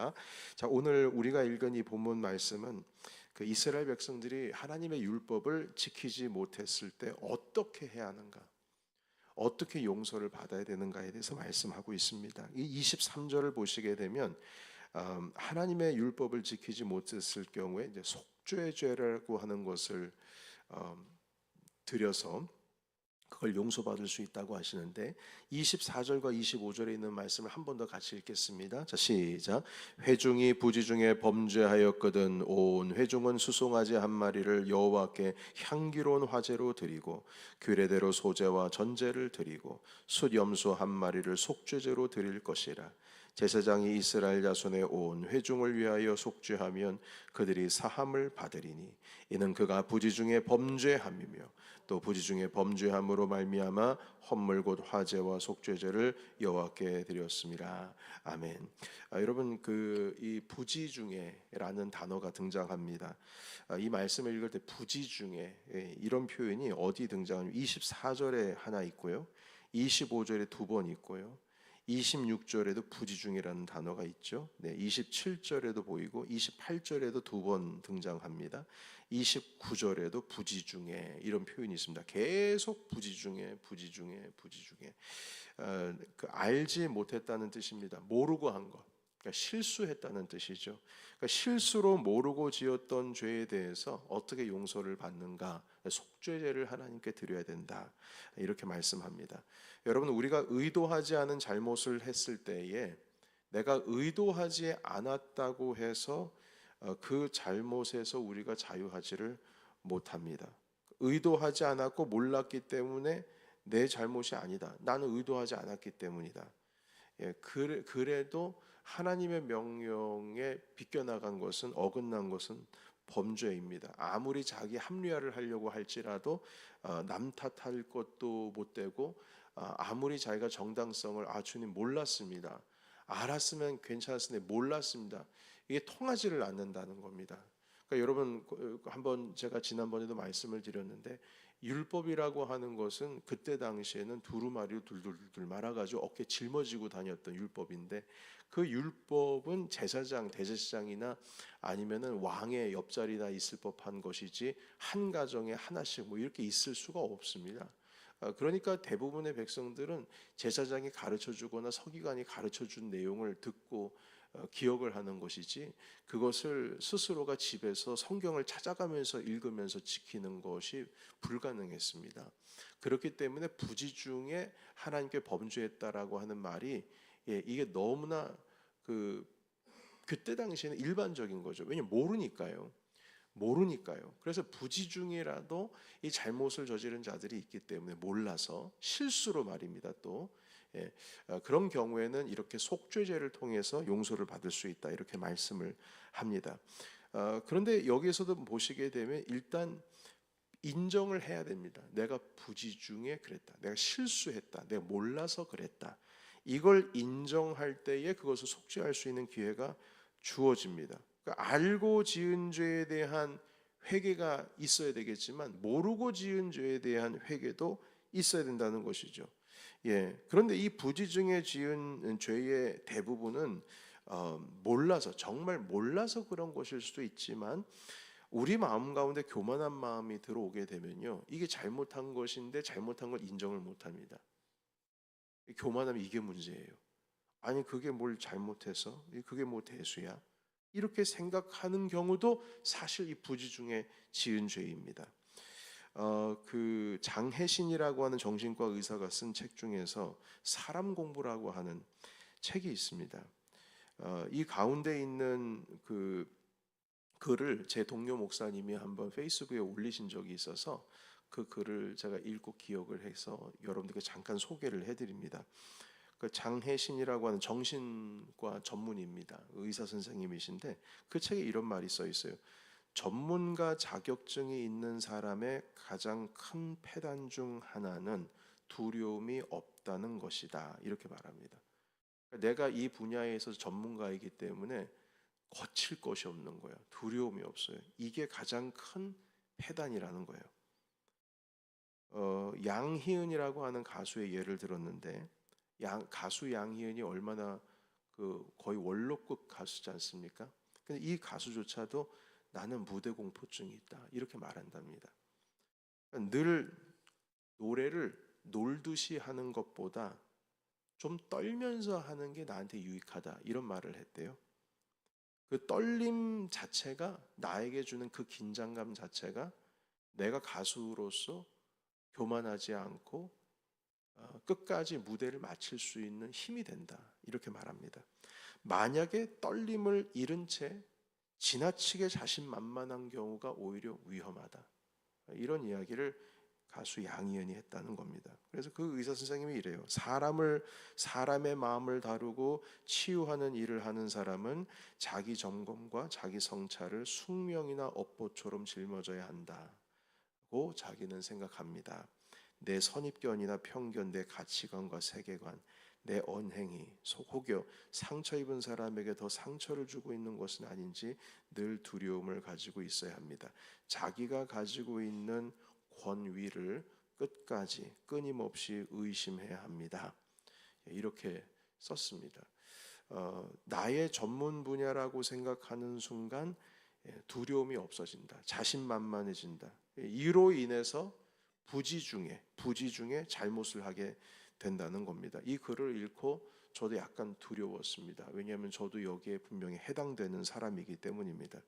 있습니다. 자, 오늘 우리가 읽은 이 본문 말씀은 그 이스라엘 백성들이 하나님의 율법을 지키지 못했을 때 어떻게 해야 하는가? 어떻게 용서를 받아야 되는가에 대해서 말씀하고 있습니다. 이 23절을 보시게 되면 음, 하나님의 율법을 지키지 못했을 경우에 이제 속죄 죄라고 하는 것을 음, 들여서 그걸 용서받을 수 있다고 하시는데 24절과 25절에 있는 말씀을 한 번 더 같이 읽겠습니다. 자 시작. 회중이 부지 중에 범죄하였거든 온 회중은 수송아지 한 마리를 여호와께 향기로운 화제로 드리고 규례대로 소제와 전제를 드리고 숫 염소 한 마리를 속죄제로 드릴 것이라. 제사장이 이스라엘 자손의 온 회중을 위하여 속죄하면 그들이 사함을 받으리니 이는 그가 부지 중에 범죄함이며 또 부지 중에 범죄함으로 말미암아 헌물 곧 화제와 속죄제를 여호와께 드렸습니다. 아멘. 아, 여러분 그 이 부지 중에라는 단어가 등장합니다. 아, 이 말씀을 읽을 때 부지 중에 예, 이런 표현이 어디 등장하냐면 24절에 하나 있고요. 25절에 두 번 있고요. 26절에도 부지 중이라는 단어가 있죠. 네, 27절에도 보이고 28절에도 두 번 등장합니다. 29절에도 부지 중에 이런 표현이 있습니다. 계속 부지 중에 부지 중에 부지 중에 어, 그 알지 못했다는 뜻입니다. 모르고 한 것. 그러니까 실수했다는 뜻이죠. 그러니까 실수로 모르고 지었던 죄에 대해서 어떻게 용서를 받는가? 속죄제를 하나님께 드려야 된다. 이렇게 말씀합니다. 여러분 우리가 의도하지 않은 잘못을 했을 때에 내가 의도하지 않았다고 해서 어, 그 잘못에서 우리가 자유하지를 못합니다. 의도하지 않았고 몰랐기 때문에 내 잘못이 아니다. 나는 의도하지 않았기 때문이다. 예, 그래, 그래도 하나님의 명령에 비껴나간 것은 어긋난 것은 범죄입니다. 아무리 자기 합리화를 하려고 할지라도 어, 남 탓할 것도 못 되고 어, 아무리 자기가 정당성을 아 주님 몰랐습니다. 알았으면 괜찮았는데 몰랐습니다. 이게 통하지를 않는다는 겁니다. 그러니까 여러분 그, 한번 제가 지난번에도 말씀을 드렸는데 율법이라고 하는 것은 그때 당시에는 두루마리로 둘둘둘 말아가지고 어깨 짊어지고 다녔던 율법인데 그 율법은 제사장 대제사장이나 아니면은 왕의 옆자리나 있을 법한 것이지 한 가정에 하나씩 뭐 이렇게 있을 수가 없습니다. 어, 그러니까 대부분의 백성들은 제사장이 가르쳐 주거나 서기관이 가르쳐 준 내용을 듣고 어, 기억을 하는 것이지 그것을 스스로가 집에서 성경을 찾아가면서 읽으면서 지키는 것이 불가능했습니다. 그렇기 때문에 부지 중에 하나님께 범죄했다라고 하는 말이 예, 이게 너무나 그 그때 당시에는 일반적인 거죠. 왜냐 모르니까요. 모르니까요. 그래서 부지 중이라도 이 잘못을 저지른 자들이 있기 때문에 몰라서 실수로 말입니다. 또 예, 어, 그런 경우에는 이렇게 속죄제를 통해서 용서를 받을 수 있다 이렇게 말씀을 합니다. 어, 그런데 여기에서도 보시게 되면 일단 인정을 해야 됩니다. 내가 부지 중에 그랬다. 내가 실수했다. 내가 몰라서 그랬다. 이걸 인정할 때에 그것을 속죄할 수 있는 기회가 주어집니다. 그러니까 알고 지은 죄에 대한 회개가 있어야 되겠지만 모르고 지은 죄에 대한 회개도 있어야 된다는 것이죠. 예. 그런데 이 부지 중에 지은 죄의 대부분은 어, 몰라서 정말 몰라서 그런 것일 수도 있지만 우리 마음 가운데 교만한 마음이 들어오게 되면요 이게 잘못한 것인데 잘못한 걸 인정을 못합니다. 교만하면 이게 문제예요. 아니 그게 뭘 잘못해서 그게 뭐 대수야? 이렇게 생각하는 경우도 사실 이 부지 중에 지은 죄입니다. 어, 그 장혜신이라고 하는 정신과 의사가 쓴 책 중에서 사람 공부라고 하는 책이 있습니다. 어, 이 가운데 있는 그 글을 제 동료 목사님이 한번 페이스북에 올리신 적이 있어서 그 글을 제가 읽고 기억을 해서 여러분들께 잠깐 소개를 해드립니다. 그 장혜신이라고 하는 정신과 전문입니다. 의사 선생님이신데 그 책에 이런 말이 써 있어요. 전문가 자격증이 있는 사람의 가장 큰 패단 중 하나는 두려움이 없다는 것이다. 이렇게 말합니다. 내가 이 분야에서 전문가이기 때문에 거칠 것이 없는 거예요. 두려움이 없어요. 이게 가장 큰 패단이라는 거예요. 어, 양희은이라고 하는 가수의 예를 들었는데 양, 가수 양희은이 얼마나 그그 거의 원로급 가수지 않습니까? 근데 이 가수조차도 나는 무대 공포증이 있다 이렇게 말한답니다. 그러니까 늘 노래를 놀듯이 하는 것보다 좀 떨면서 하는 게 나한테 유익하다 이런 말을 했대요. 그 떨림 자체가 나에게 주는 그 긴장감 자체가 내가 가수로서 교만하지 않고 어, 끝까지 무대를 마칠 수 있는 힘이 된다 이렇게 말합니다. 만약에 떨림을 잃은 채 지나치게 자신만만한 경우가 오히려 위험하다 이런 이야기를 가수 양희은이 했다는 겁니다. 그래서 그 의사 선생님이 이래요. 사람을 사람의 마음을 다루고 치유하는 일을 하는 사람은 자기 점검과 자기 성찰을 숙명이나 업보처럼 짊어져야 한다고 자기는 생각합니다. 내 선입견이나 편견, 내 가치관과 세계관, 내 언행이 혹여 상처 입은 사람에게 더 상처를 주고 있는 것은 아닌지 늘 두려움을 가지고 있어야 합니다. 자기가 가지고 있는 권위를 끝까지 끊임없이 의심해야 합니다. 이렇게 썼습니다. 어, 나의 전문 분야라고 생각하는 순간 예, 두려움이 없어진다. 자신만만해진다. 이로 인해서 부지 중에 부지 중에 잘못을 하게 된다는 겁니다. 이 글을 읽고 저도 약간 두려웠습니다. 왜냐하면 저도 여기에 분명히 해당되는 사람이기 때문입니다.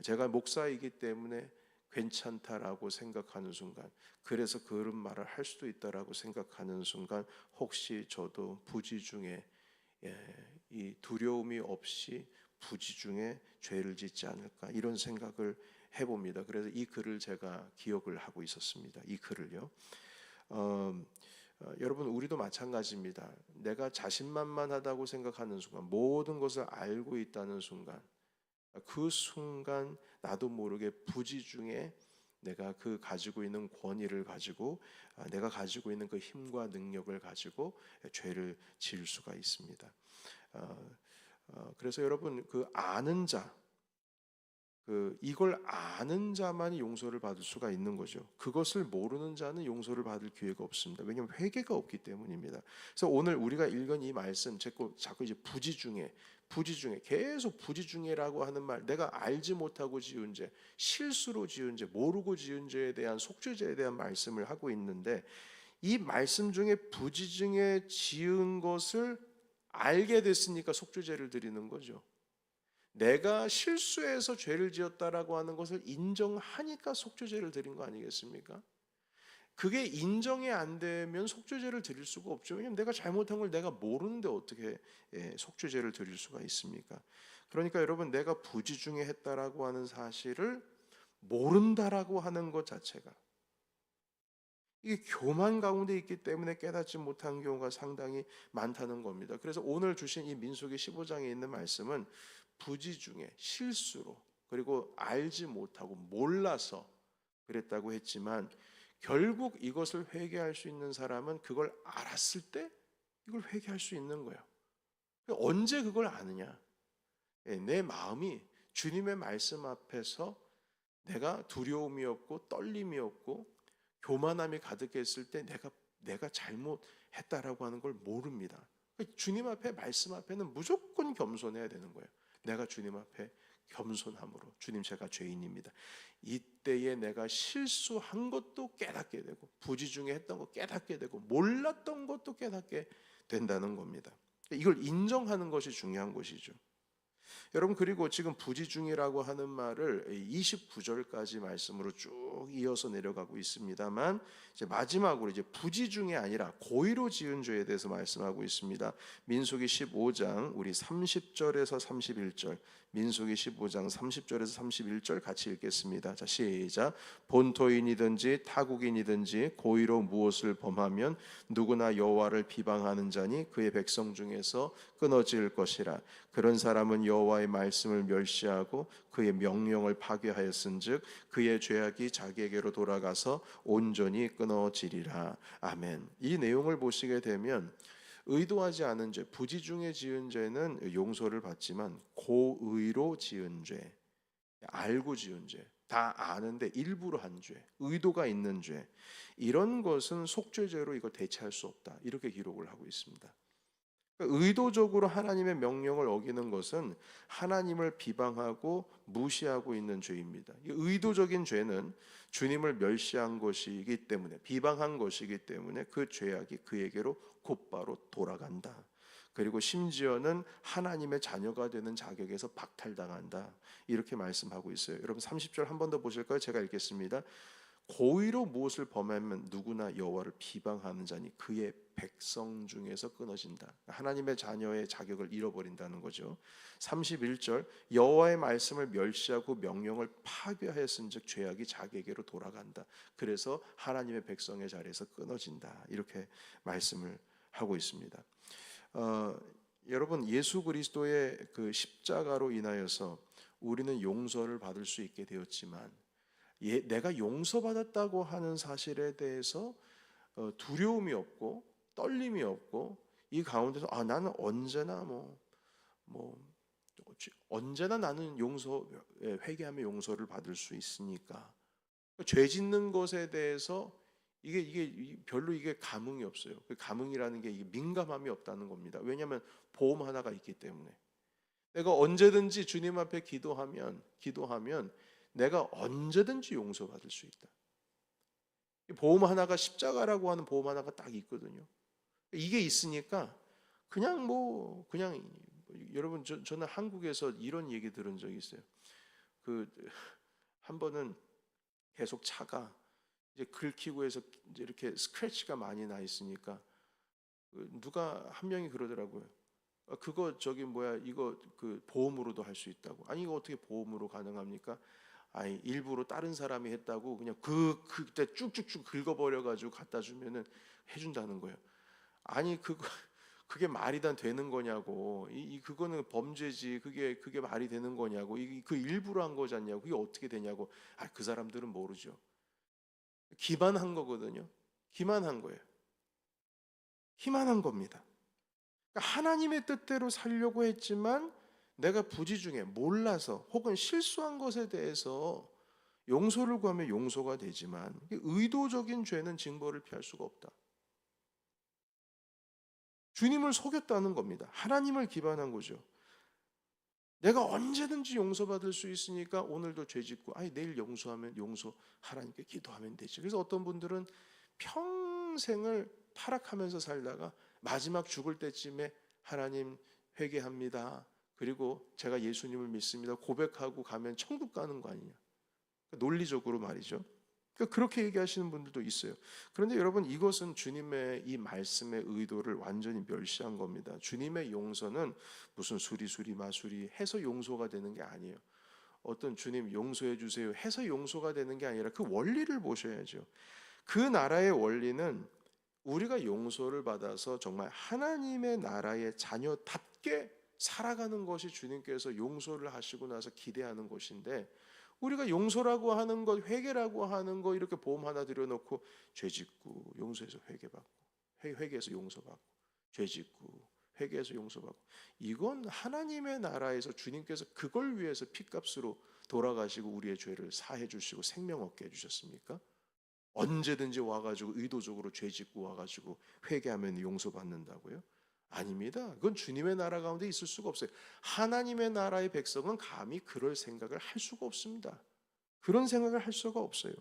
제가 목사이기 때문에 괜찮다라고 생각하는 순간, 그래서 그런 말을 할 수도 있다라고 생각하는 순간, 혹시 저도 부지 중에 예, 이 두려움이 없이 부지 중에 죄를 짓지 않을까 이런 생각을 해봅니다. 그래서 이 글을 제가 기억을 하고 있었습니다. 이 글을요. 어, 어, 여러분 우리도 마찬가지입니다. 내가 자신만만하다고 생각하는 순간, 모든 것을 알고 있다는 순간, 그 순간 나도 모르게 부지 중에 내가 그 가지고 있는 권위를 가지고 아, 내가 가지고 있는 그 힘과 능력을 가지고 죄를 지을 수가 있습니다. 어, 어, 그래서 여러분 그 아는 자, 그 이걸 아는 자만이 용서를 받을 수가 있는 거죠. 그것을 모르는 자는 용서를 받을 기회가 없습니다. 왜냐하면 회개가 없기 때문입니다. 그래서 오늘 우리가 읽은 이 말씀, 자꾸 자꾸 이제 부지 중에 부지 중에 계속 부지 중에라고 하는 말, 내가 알지 못하고 지은 죄, 실수로 지은 죄, 모르고 지은 죄에 대한 속죄죄에 대한 말씀을 하고 있는데 이 말씀 중에 부지 중에 지은 것을 알게 됐으니까 속죄죄를 드리는 거죠. 내가 실수해서 죄를 지었다라고 하는 것을 인정하니까 속죄죄를 드린 거 아니겠습니까? 그게 인정이 안 되면 속죄죄를 드릴 수가 없죠. 왜냐하면 내가 잘못한 걸 내가 모르는데 어떻게 예, 속죄죄를 드릴 수가 있습니까? 그러니까 여러분 내가 부지 중에 했다라고 하는 사실을 모른다라고 하는 것 자체가 이게 교만 가운데 있기 때문에 깨닫지 못한 경우가 상당히 많다는 겁니다. 그래서 오늘 주신 이 민수기 15장에 있는 말씀은 부지 중에 실수로 그리고 알지 못하고 몰라서 그랬다고 했지만 결국 이것을 회개할 수 있는 사람은 그걸 알았을 때 이걸 회개할 수 있는 거예요. 언제 그걸 아느냐? 예, 내 마음이 주님의 말씀 앞에서 내가 두려움이 없고 떨림이 없고 교만함이 가득했을 때 내가 내가 잘못했다라고 하는 걸 모릅니다. 주님 앞에 말씀 앞에는 무조건 겸손해야 되는 거예요. 내가 주님 앞에 겸손함으로 주님 제가 죄인입니다. 이때에 내가 실수한 것도 깨닫게 되고 부지 중에 했던 거 깨닫게 되고 몰랐던 것도 깨닫게 된다는 겁니다. 이걸 인정하는 것이 중요한 것이죠. 여러분 그리고 지금 부지 중이라고 하는 말을 29절까지 말씀으로 쭉 이어서 내려가고 있습니다만 이제 마지막으로 이제 부지 중이 아니라 고의로 지은 죄에 대해서 말씀하고 있습니다. 민수기 15장 우리 30절에서 31절 민수기 15장 30절에서 31절 같이 읽겠습니다. 자, 시작. 본토인이든지 타국인이든지 고의로 무엇을 범하면 누구나 여호와를 비방하는 자니 그의 백성 중에서 끊어질 것이라. 그런 사람은 여호와의 말씀을 멸시하고 그의 명령을 파괴하였은즉 그의 죄악이 자기에게로 돌아가서 온전히 끊어지리라. 아멘. 이 내용을 보시게 되면 의도하지 않은 죄, 부지 중에 지은 죄는 용서를 받지만 고의로 지은 죄, 알고 지은 죄, 다 아는데 일부러 한 죄, 의도가 있는 죄, 이런 것은 속죄죄로 이걸 대체할 수 없다. 이렇게 기록을 하고 있습니다. 그러니까 의도적으로 하나님의 명령을 어기는 것은 하나님을 비방하고 무시하고 있는 죄입니다. 이 의도적인 죄는 주님을 멸시한 것이기 때문에 비방한 것이기 때문에 그 죄악이 그에게로 곧바로 돌아간다. 그리고 심지어는 하나님의 자녀가 되는 자격에서 박탈당한다. 이렇게 말씀하고 있어요. 여러분 30절 한 번 더 보실까요? 제가 읽겠습니다. 고의로 무엇을 범하면 누구나 여호와를 비방하는 자니 그의 백성 중에서 끊어진다. 하나님의 자녀의 자격을 잃어버린다는 거죠. 31절 여호와의 말씀을 멸시하고 명령을 파괴하였은즉 죄악이 자기에게로 돌아간다. 그래서 하나님의 백성의 자리에서 끊어진다. 이렇게 말씀을 하고 있습니다. 어, 여러분 예수 그리스도의 그 십자가로 인하여서 우리는 용서를 받을 수 있게 되었지만 예, 내가 용서받았다고 하는 사실에 대해서 어, 두려움이 없고 떨림이 없고 이 가운데서 아 나는 언제나 뭐뭐 언제나 나는 용서 예, 회개하며 용서를 받을 수 있으니까 죄 짓는 것에 대해서 이게 이게 별로 이게 감흥이 없어요. 그 감흥이라는 게 이게 민감함이 없다는 겁니다. 왜냐하면 보험 하나가 있기 때문에 내가 언제든지 주님 앞에 기도하면 기도하면 내가 언제든지 용서받을 수 있다. 보험 하나가 십자가라고 하는 보험 하나가 딱 있거든요. 이게 있으니까 그냥 뭐 그냥 여러분 저, 저는 한국에서 이런 얘기 들은 적이 있어요. 그 한 번은 계속 차가 이제 긁히고 해서 이제 이렇게 스크래치가 많이 나 있으니까 그 누가 한 명이 그러더라고요. 아, 그거 저기 뭐야 이거 그 보험으로도 할 수 있다고. 아니 이거 어떻게 보험으로 가능합니까? 아니 일부러 다른 사람이 했다고 그냥 그 그때 쭉쭉쭉 긁어버려 가지고 갖다 주면은 해준다는 거예요. 아니 그거 그게 말이 다 되는 거냐고 이, 이 그거는 범죄지 그게 그게 말이 되는 거냐고 이 그 일부러 한 거잖냐고 그게 어떻게 되냐고 아 그 사람들은 모르죠. 기만한 거거든요. 기만한 거예요. 기만한 겁니다. 그러니까 하나님의 뜻대로 살려고 했지만 내가 부지 중에 몰라서 혹은 실수한 것에 대해서 용서를 구하면 용서가 되지만 의도적인 죄는 징벌을 피할 수가 없다. 주님을 속였다는 겁니다. 하나님을 기반한 거죠. 내가 언제든지 용서받을 수 있으니까 오늘도 죄 짓고 아니 내일 용서하면 용서 하나님께 기도하면 되지. 그래서 어떤 분들은 평생을 타락하면서 살다가 마지막 죽을 때쯤에 하나님 회개합니다. 그리고 제가 예수님을 믿습니다. 고백하고 가면 천국 가는 거 아니냐. 논리적으로 말이죠. 그러니까 그렇게 얘기하시는 분들도 있어요. 그런데 여러분 이것은 주님의 이 말씀의 의도를 완전히 멸시한 겁니다. 주님의 용서는 무슨 수리수리 마수리 해서 용서가 되는 게 아니에요. 어떤 주님 용서해 주세요 해서 용서가 되는 게 아니라 그 원리를 보셔야죠. 그 나라의 원리는 우리가 용서를 받아서 정말 하나님의 나라의 자녀답게 살아가는 것이 주님께서 용서를 하시고 나서 기대하는 것인데 우리가 용서라고 하는 것, 회개라고 하는 거 이렇게 보험 하나 들여놓고 죄짓고 용서해서 회개받고 회개해서 용서받고 죄짓고 회개해서 용서받고 이건 하나님의 나라에서 주님께서 그걸 위해서 피값으로 돌아가시고 우리의 죄를 사해 주시고 생명 얻게 해 주셨습니까? 언제든지 와가지고 의도적으로 죄짓고 와가지고 회개하면 용서받는다고요? 아닙니다. 그건 주님의 나라 가운데 있을 수가 없어요. 하나님의 나라의 백성은 감히 그럴 생각을 할 수가 없습니다. 그런 생각을 할 수가 없어요.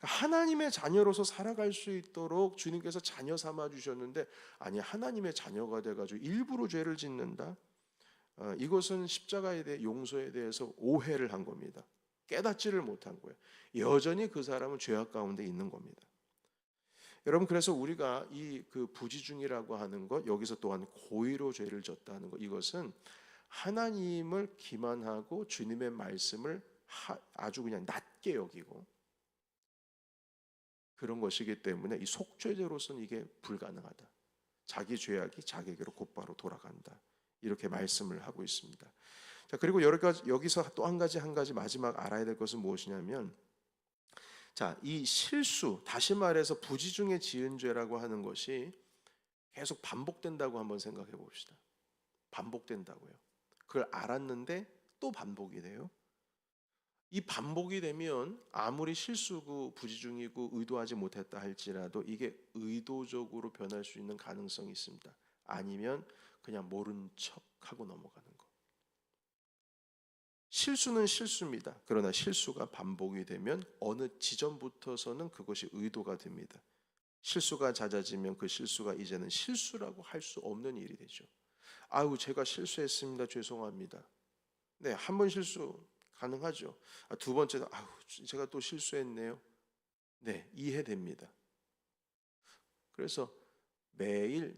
하나님의 자녀로서 살아갈 수 있도록 주님께서 자녀 삼아 주셨는데 아니 하나님의 자녀가 돼 가지고 일부러 죄를 짓는다. 어, 이것은 십자가에 대해 용서에 대해서 오해를 한 겁니다. 깨닫지를 못한 거예요. 여전히 그 사람은 죄악 가운데 있는 겁니다. 여러분 그래서 우리가 이 그 부지중이라고 하는 것 여기서 또한 고의로 죄를 졌다는 것 이것은 하나님을 기만하고 주님의 말씀을 하, 아주 그냥 낮게 여기고 그런 것이기 때문에 이 속죄죄로서는 이게 불가능하다. 자기 죄악이 자기에게로 곧바로 돌아간다. 이렇게 말씀을 하고 있습니다. 자 그리고 여러 가지 여기서 또 한 가지 한 가지 마지막 알아야 될 것은 무엇이냐면 자, 이 실수, 다시 말해서 부지 중에 지은 죄라고 하는 것이 계속 반복된다고 한번 생각해 봅시다. 반복된다고요. 그걸 알았는데 또 반복이 돼요. 이 반복이 되면 아무리 실수고 부지중이고 의도하지 못했다 할지라도 이게 의도적으로 변할 수 있는 가능성이 있습니다. 아니면 그냥 모른 척 하고 넘어가는 거. 실수는 실수입니다. 그러나 실수가 반복이 되면 어느 지점부터서는 그것이 의도가 됩니다. 실수가 잦아지면 그 실수가 이제는 실수라고 할 수 없는 일이 되죠. 아우 제가 실수했습니다. 죄송합니다. 네, 한 번 실수 가능하죠. 아, 두 번째도 아우 제가 또 실수했네요. 네, 이해됩니다. 그래서 매일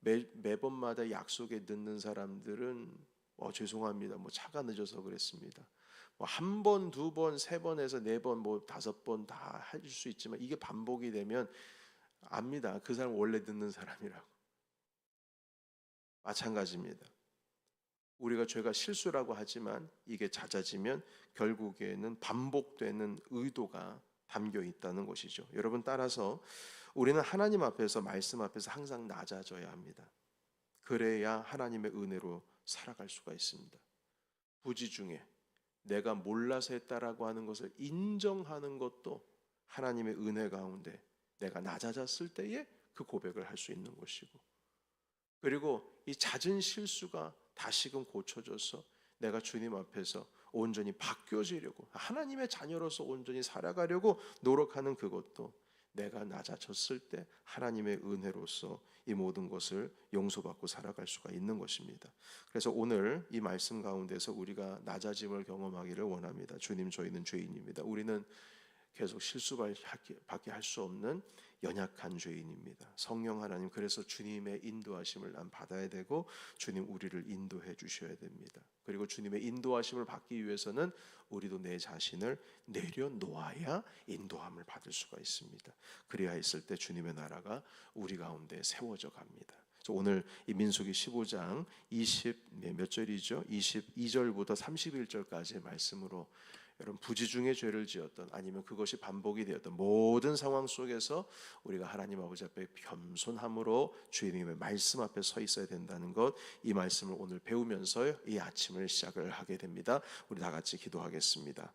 매, 매번마다 약속에 늦는 사람들은 어, 죄송합니다. 뭐 차가 늦어서 그랬습니다. 뭐 한 번, 두 번, 세 번에서 네 번, 뭐 다섯 번다할수 있지만 이게 반복이 되면 압니다. 그 사람 원래 듣는 사람이라고. 마찬가지입니다. 우리가 죄가 실수라고 하지만 이게 잦아지면 결국에는 반복되는 의도가 담겨 있다는 것이죠. 여러분 따라서 우리는 하나님 앞에서 말씀 앞에서 항상 낮아져야 합니다. 그래야 하나님의 은혜로 살아갈 수가 있습니다. 부지 중에 내가 몰라서 했다라고 하는 것을 인정하는 것도 하나님의 은혜 가운데 내가 낮아졌을 때에 그 고백을 할 수 있는 것이고 그리고 이 잦은 실수가 다시금 고쳐져서 내가 주님 앞에서 온전히 바뀌어지려고 하나님의 자녀로서 온전히 살아가려고 노력하는 그것도 내가 낮아졌을 때 하나님의 은혜로서 이 모든 것을 용서받고 살아갈 수가 있는 것입니다. 그래서 오늘 이 말씀 가운데서 우리가 낮아짐을 경험하기를 원합니다. 주님 저희는 죄인입니다. 우리는 계속 실수밖에 할 수 없는 연약한 죄인입니다. 성령 하나님 그래서 주님의 인도하심을 난 받아야 되고 주님 우리를 인도해 주셔야 됩니다. 그리고 주님의 인도하심을 받기 위해서는 우리도 내 자신을 내려놓아야 인도함을 받을 수가 있습니다. 그래야 했을 때 주님의 나라가 우리 가운데 세워져 갑니다. 오늘 이 민수기 15장 20몇 절이죠? 22절부터 31절까지의 말씀으로 여러분 부지 중에 죄를 지었던 아니면 그것이 반복이 되었던 모든 상황 속에서 우리가 하나님 아버지 앞에 겸손함으로 주님의 말씀 앞에 서 있어야 된다는 것 이 말씀을 오늘 배우면서 이 아침을 시작을 하게 됩니다. 우리 다 같이 기도하겠습니다.